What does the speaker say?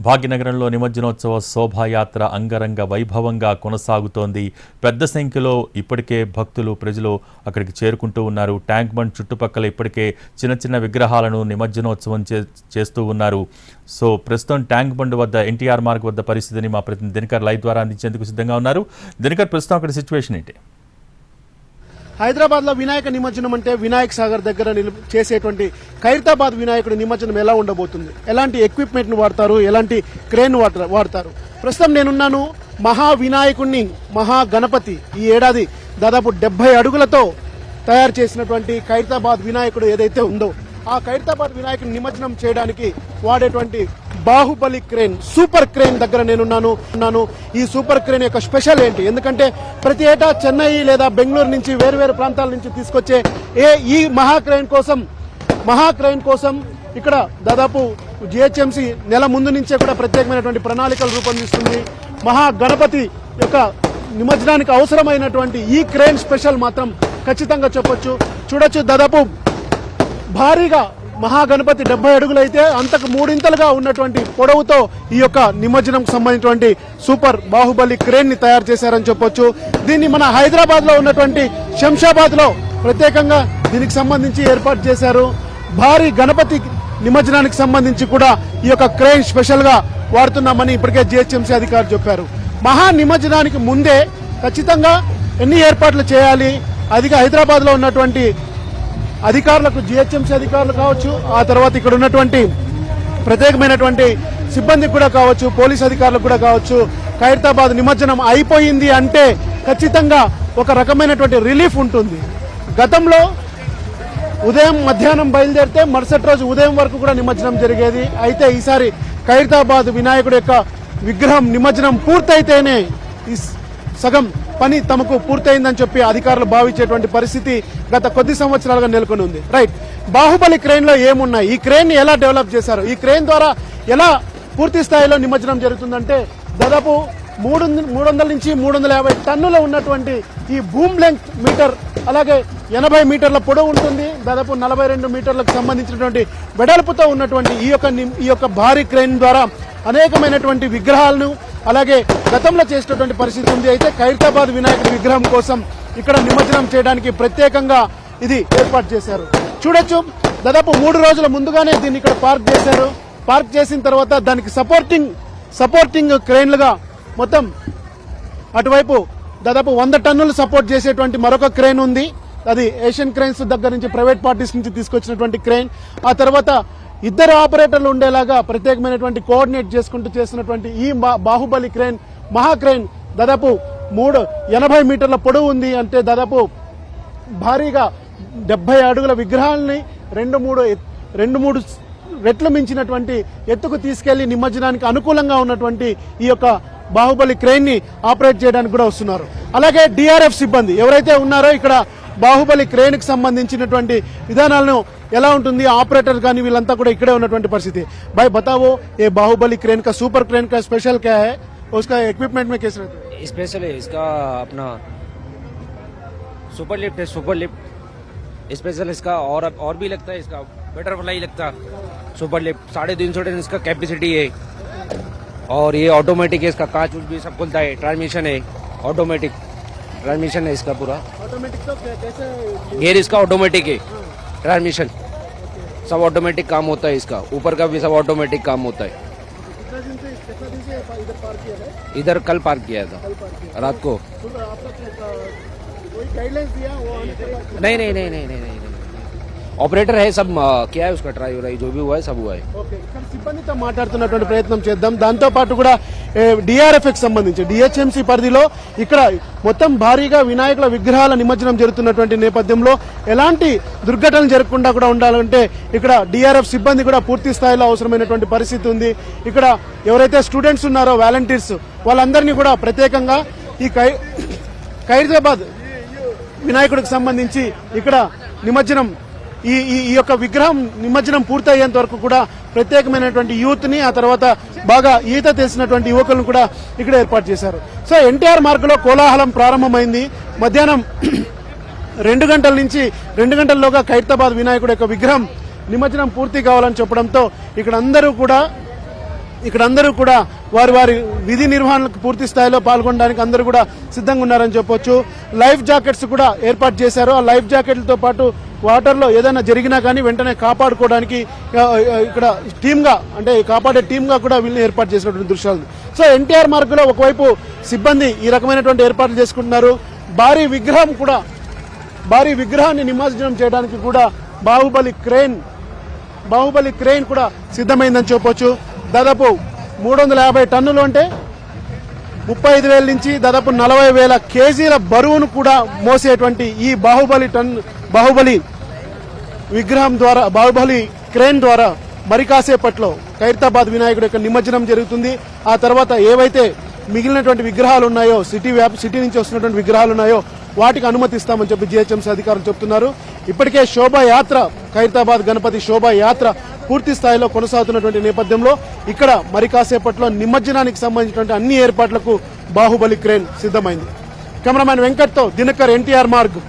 భాగ్యనగరంలో నిమజ్జనోత్సవ శోభాయాత్ర అంగరంగ వైభవంగా కొనసాగుతోంది. పెద్ద సంఖ్యలో ఇప్పటికే భక్తులు ప్రజలు అక్కడికి చేరుకుంటూ ఉన్నారు. ట్యాంక్ బండ్ చుట్టుపక్కల ఇప్పటికే చిన్న చిన్న విగ్రహాలను నిమజ్జనోత్సవం చే చేస్తూ ఉన్నారు. సో ప్రస్తుతం ట్యాంక్ బండ్ వద్ద ఎన్టీఆర్ మార్గ్ వద్ద పరిస్థితిని మా ప్రతినిధి దినకర్ లైవ్ ద్వారా అందించేందుకు సిద్ధంగా ఉన్నారు. దినకర్ ప్రస్తుతం అక్కడ సిచ్యువేషన్ ఏంటి? హైదరాబాద్లో వినాయక నిమజ్జనం అంటే వినాయక సాగర్ దగ్గర చేసేటువంటి ఖైరతాబాద్ వినాయకుడి నిమజ్జనం ఎలా ఉండబోతుంది? ఎలాంటి ఎక్విప్మెంట్ను వాడతారు? ఎలాంటి క్రేన్ వాడతారు వాడతారు? ప్రస్తుతం నేనున్నాను మహా వినాయకుడిని మహా గణపతి ఈ ఏడాది దాదాపు డెబ్బై అడుగులతో తయారు చేసినటువంటి ఖైరతాబాద్ వినాయకుడు ఏదైతే ఉందో ఆ ఖైరతాబాద్ వినాయకుడిని నిమజ్జనం చేయడానికి వాడేటువంటి బాహుబలి క్రేన్ సూపర్ క్రేన్ దగ్గర నేనున్నాను. ఉన్నాను. ఈ సూపర్ క్రేన్ యొక్క స్పెషల్ ఏంటి? ఎందుకంటే ప్రతి ఏటా చెన్నై లేదా బెంగళూరు నుంచి వేరు వేరు ప్రాంతాల నుంచి తీసుకొచ్చే ఏ ఈ మహా క్రేన్ కోసం మహా క్రేన్ కోసం ఇక్కడ దాదాపు జిహెచ్ఎంసి నెల ముందు నుంచే కూడా ప్రత్యేకమైనటువంటి ప్రణాళికలు రూపొందిస్తుంది. మహా గణపతి యొక్క నిమజ్జనానికి అవసరమైనటువంటి ఈ క్రేన్ స్పెషల్ మాత్రం ఖచ్చితంగా చెప్పొచ్చు. చూడొచ్చు దాదాపు భారీగా మహాగణపతి డెబ్బై అడుగులైతే అంతకు మూడింతలుగా ఉన్నటువంటి పొడవుతో ఈ యొక్క నిమజ్జనంకు సంబంధించినటువంటి సూపర్ బాహుబలి క్రేన్ని తయారు చేశారని చెప్పొచ్చు. దీన్ని మన హైదరాబాద్లో ఉన్నటువంటి శంషాబాద్లో ప్రత్యేకంగా దీనికి సంబంధించి ఏర్పాటు చేశారు. భారీ గణపతి నిమజ్జనానికి సంబంధించి కూడా ఈ యొక్క క్రేన్ స్పెషల్గా వాడుతున్నామని ఇప్పటికే జిహెచ్ఎంసీ అధికారులు చెప్పారు. మహా నిమజ్జనానికి ముందే ఖచ్చితంగా ఎన్ని ఏర్పాట్లు చేయాలి? అదిగా హైదరాబాద్లో ఉన్నటువంటి అధికారులకు జిహెచ్ఎంసీ అధికారులు కావచ్చు ఆ తర్వాత ఇక్కడ ఉన్నటువంటి ప్రత్యేకమైనటువంటి సిబ్బందికి కూడా కావచ్చు పోలీస్ అధికారులకు కూడా కావచ్చు ఖైరతాబాద్ నిమజ్జనం అయిపోయింది అంటే ఖచ్చితంగా ఒక రకమైనటువంటి రిలీఫ్ ఉంటుంది. గతంలో ఉదయం మధ్యాహ్నం బయలుదేరితే మరుసటి రోజు ఉదయం వరకు కూడా నిమజ్జనం జరిగేది. అయితే ఈసారి ఖైరతాబాద్ వినాయకుడి యొక్క విగ్రహం నిమజ్జనం పూర్తయితేనే ఈ సగం పని తమకు పూర్తయిందని చెప్పి అధికారులు భావించేటువంటి పరిస్థితి గత కొద్ది సంవత్సరాలుగా నెలకొని ఉంది. రైట్ బాహుబలి క్రెయిన్లో ఏమున్నాయి? ఈ క్రెయిన్ ఎలా డెవలప్ చేశారు? ఈ క్రెయిన్ ద్వారా ఎలా పూర్తి స్థాయిలో నిమజ్జనం జరుగుతుందంటే దాదాపు మూడు మూడు వందల నుంచి మూడు వందల యాభై టన్నుల ఉన్నటువంటి ఈ బూమ్ లెంగ్త్ మీటర్ అలాగే ఎనభై మీటర్ల పొడవు ఉంటుంది. దాదాపు నలభై రెండు మీటర్లకు సంబంధించినటువంటి వెడల్పుతో ఉన్నటువంటి ఈ యొక్క ఈ యొక్క భారీ క్రెయిన్ ద్వారా అనేకమైనటువంటి విగ్రహాలను అలాగే గతంలో చేసినటువంటి పరిస్థితి ఉంది. అయితే ఖైరతాబాద్ వినాయకుడి విగ్రహం కోసం ఇక్కడ నిమజ్జనం చేయడానికి ప్రత్యేకంగా ఇది ఏర్పాటు చేశారు. చూడొచ్చు. దాదాపు మూడు రోజుల ముందుగానే దీన్ని ఇక్కడ పార్క్ చేశారు. పార్క్ చేసిన తర్వాత దానికి సపోర్టింగ్ సపోర్టింగ్ క్రేన్లుగా మొత్తం అటువైపు దాదాపు వంద టన్నులు సపోర్ట్ చేసేటువంటి మరొక క్రేన్ ఉంది. అది ఏషియన్ క్రెయిన్స్ దగ్గర నుంచి ప్రైవేట్ పార్టీస్ నుంచి తీసుకొచ్చినటువంటి క్రెయిన్ ఆ తర్వాత ఇద్దరు ఆపరేటర్లు ఉండేలాగా ప్రత్యేకమైనటువంటి కోఆర్డినేట్ చేసుకుంటూ చేసినటువంటి ఈ బాహుబలి క్రేన్ మహా క్రేన్ దాదాపు మూడు ఎనభై మీటర్ల పొడవు ఉంది అంటే దాదాపు భారీగా డెబ్బై అడుగుల విగ్రహాలని రెండు మూడు రెండు మూడు రెట్లు మించినటువంటి ఎత్తుకు తీసుకెళ్ళి నిమజ్జనానికి అనుకూలంగా ఉన్నటువంటి ఈ యొక్క బాహుబలి క్రెయిన్ని ఆపరేట్ చేయడానికి కూడా వస్తున్నారు. అలాగే డిఆర్ఎఫ్ సిబ్బంది ఎవరైతే ఉన్నారో ఇక్కడ బాహుబలి క్రెయిన్ కి సంబంధించినటువంటి విధానాలను ఎలా ఉంటుంది ఆపరేటర్ కానీ వీళ్ళంతా కూడా ఇక్కడే ఉన్నటువంటి పరిస్థితి భాయ్ బతావో ఏ బాహుబలి క్రేన్ का सुपर क्रेन का स्पेशल क्या है उसका इक्विपमेंट में कैसे रहता है स्पेशल है इसका अपना सुपर लिफ्ट है सुपर लिफ्ट स्पेशल इसका और और भी लगता है इसका बटरफ्लाई लगता सुपर लिफ्ट साढ़े तीन सौ टन इसका कैपेसिटी है और ये ऑटोमेटिक है इसका कांच उच भी सब खुलता है ट्रांसमिशन है ऑटोमेटिक ट्रांसमिशन है इसका पूरा। ऑटोमेटिक तो कैसे गेयर इसका ऑटोमेटिक है। ट्रांसमिशन सब ऑटोमेटिक काम होता है इसका। ऊपर का भी सब ऑटोमेटिक काम होता है। इधर पार्क किया है इधर कल पार्क किया था। कल पार्क किया रात को। तो नहीं नहीं नहीं नहीं नहीं नहीं। ఆపరేటర్ హే సబ్ కియా ఉస్కా ట్రై రై జో బి హువా సబ్ సిబ్బందితో మాట్లాడుతున్నటువంటి ప్రయత్నం చేద్దాం. దాంతో పాటు కూడా డిఆర్ఎఫ్ఎక్స్ సంబంధించి డిహెచ్ఎంసీ పరిధిలో ఇక్కడ మొత్తం భారీగా వినాయకుల విగ్రహాల నిమజ్జనం జరుగుతున్నటువంటి నేపథ్యంలో ఎలాంటి దుర్ఘటన జరగకుండా కూడా ఉండాలంటే ఇక్కడ డిఆర్ఎఫ్ సిబ్బంది కూడా పూర్తి స్థాయిలో అవసరమైనటువంటి పరిస్థితి ఉంది. ఇక్కడ ఎవరైతే స్టూడెంట్స్ ఉన్నారో వాలంటీర్స్ వాళ్ళందరినీ కూడా ప్రత్యేకంగా ఈ ఖై ఖైరదాబాద్ వినాయకుడికి సంబంధించి ఇక్కడ నిమజ్జనం ఈ ఈ యొక్క విగ్రహం నిమజ్జనం పూర్తయ్యేంత వరకు కూడా ప్రత్యేకమైనటువంటి యూత్ని ఆ తర్వాత బాగా ఈత తెలిసినటువంటి యువకులను కూడా ఇక్కడ ఏర్పాటు చేశారు. సో ఎన్టీఆర్ మార్గంలో కోలాహలం ప్రారంభమైంది. మధ్యాహ్నం రెండు గంటల నుంచి రెండు గంటల్లోగా ఖైరతాబాద్ వినాయకుడు యొక్క విగ్రహం నిమజ్జనం పూర్తి కావాలని చెప్పడంతో ఇక్కడ అందరూ కూడా ఇక్కడ అందరూ కూడా వారి వారి విధి నిర్వహణకు పూర్తి స్థాయిలో పాల్గొనడానికి అందరూ కూడా సిద్ధంగా ఉన్నారని చెప్పొచ్చు. లైఫ్ జాకెట్స్ కూడా ఏర్పాటు చేశారు. ఆ లైఫ్ జాకెట్లతో పాటు వాటర్లో ఏదైనా జరిగినా కానీ వెంటనే కాపాడుకోవడానికి ఇక్కడ టీమ్గా అంటే కాపాడే టీమ్గా కూడా వీళ్ళని ఏర్పాటు చేసినటువంటి దృశ్యాలు. సో ఎన్టీఆర్ మార్గంలో ఒకవైపు సిబ్బంది ఈ రకమైనటువంటి ఏర్పాట్లు చేసుకుంటున్నారు. భారీ విగ్రహం కూడా భారీ విగ్రహాన్ని నిమజ్జనం చేయడానికి కూడా బాహుబలి క్రెయిన్ బాహుబలి క్రెయిన్ కూడా సిద్ధమైందని చెప్పొచ్చు. దాదాపు మూడు వందల యాభై టన్నులు అంటే ముప్పై ఐదు వేల నుంచి దాదాపు నలభై వేల కేజీల బరువును కూడా మోసేటువంటి ఈ బాహుబలి టన్ బాహుబలి విగ్రహం ద్వారా బాహుబలి క్రేన్ ద్వారా మరి కాసేపట్లో ఖైరతాబాద్ వినాయకుడు యొక్క నిమజ్జనం జరుగుతుంది. ఆ తర్వాత ఏవైతే మిగిలినటువంటి విగ్రహాలు ఉన్నాయో సిటీ వ్యాప్ సిటీ నుంచి వస్తున్నటువంటి విగ్రహాలు ఉన్నాయో వాటికి అనుమతిస్తామని చెప్పి జిహెచ్ఎంసీ అధికారులు చెబుతున్నారు ఇప్పటికే శోభాయాత్ర ఖైరతాబాద్ గణపతి శోభాయాత్ర పూర్తి స్థాయిలో కొనసాగుతున్నటువంటి నేపథ్యంలో ఇక్కడ మరి కాసేపట్లో నిమజ్జనానికి సంబంధించినటువంటి అన్ని ఏర్పాట్లకు బాహుబలి క్రేన్ సిద్ధమైంది. కెమెరామ్యాన్ వెంకట్తో దినకర్ ఎన్టీఆర్ మార్గ్.